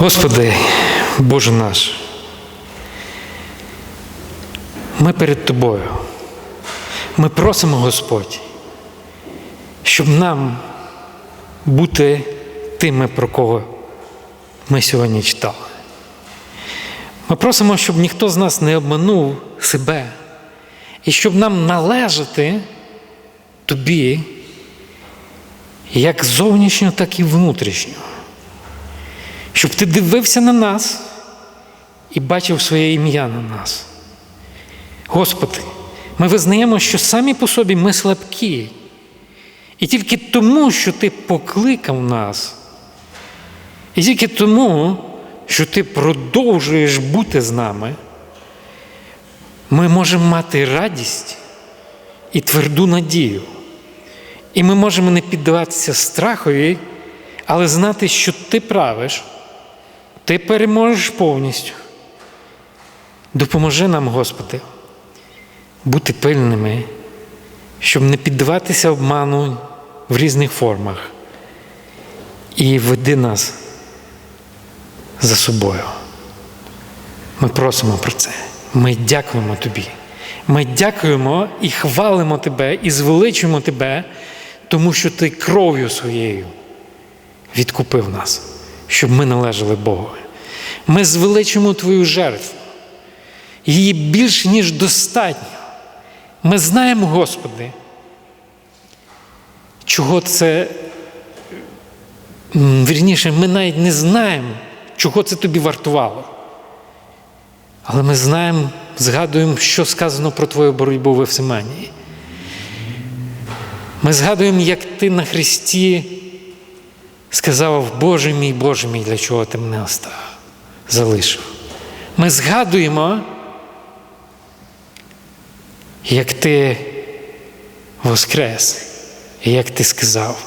Господи, Боже наш, ми перед Тобою. Ми просимо, Господь, щоб нам бути тими, про кого ми сьогодні читали. Ми просимо, щоб ніхто з нас не обманув себе, і щоб нам належати Тобі, як зовнішньо, так і внутрішньо. Щоб ти дивився на нас і бачив своє ім'я на нас. Господи, ми визнаємо, що самі по собі ми слабкі. І тільки тому, що Ти покликав нас, і тільки тому, що Ти продовжуєш бути з нами, ми можемо мати радість і тверду надію. І ми можемо не піддаватися страхові, але знати, що ти правиш, ти переможеш повністю. Допоможи нам, Господи, бути пильними, щоб не піддаватися обману в різних формах. І веди нас за собою. Ми просимо про це. Ми дякуємо Тобі. Ми дякуємо і хвалимо Тебе, і звеличуємо Тебе, тому що Ти кров'ю своєю відкупив нас, щоб ми належали Богу. Ми звеличимо Твою жертву. Її більш ніж достатньо. Ми знаємо, Господи, чого це, вірніше, ми навіть не знаємо, чого це тобі вартувало. Але ми знаємо, згадуємо, що сказано про твою боротьбу в Евсиманії. Ми згадуємо, як ти на Христі сказав, Боже мій, Боже мій, для чого ти мене оставив, залишив. Ми згадуємо, як ти воскрес, і як ти сказав,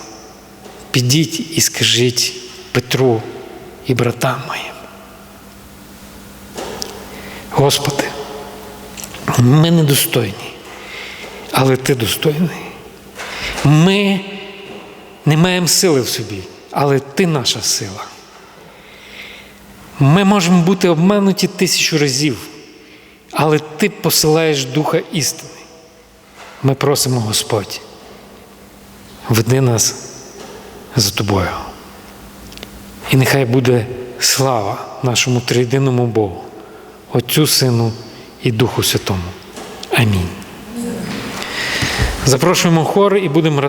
підіть і скажіть Петру і братам моїм. Господи, ми недостойні, але Ти достойний. Ми не маємо сили в собі, але Ти наша сила. Ми можемо бути обмануті тисячу разів, але Ти посилаєш Духа істини. Ми просимо, Господь, веди нас за Тобою. І нехай буде слава нашому триєдиному Богу, Отцю Сину і Духу Святому. Амінь. Запрошуємо хор і будемо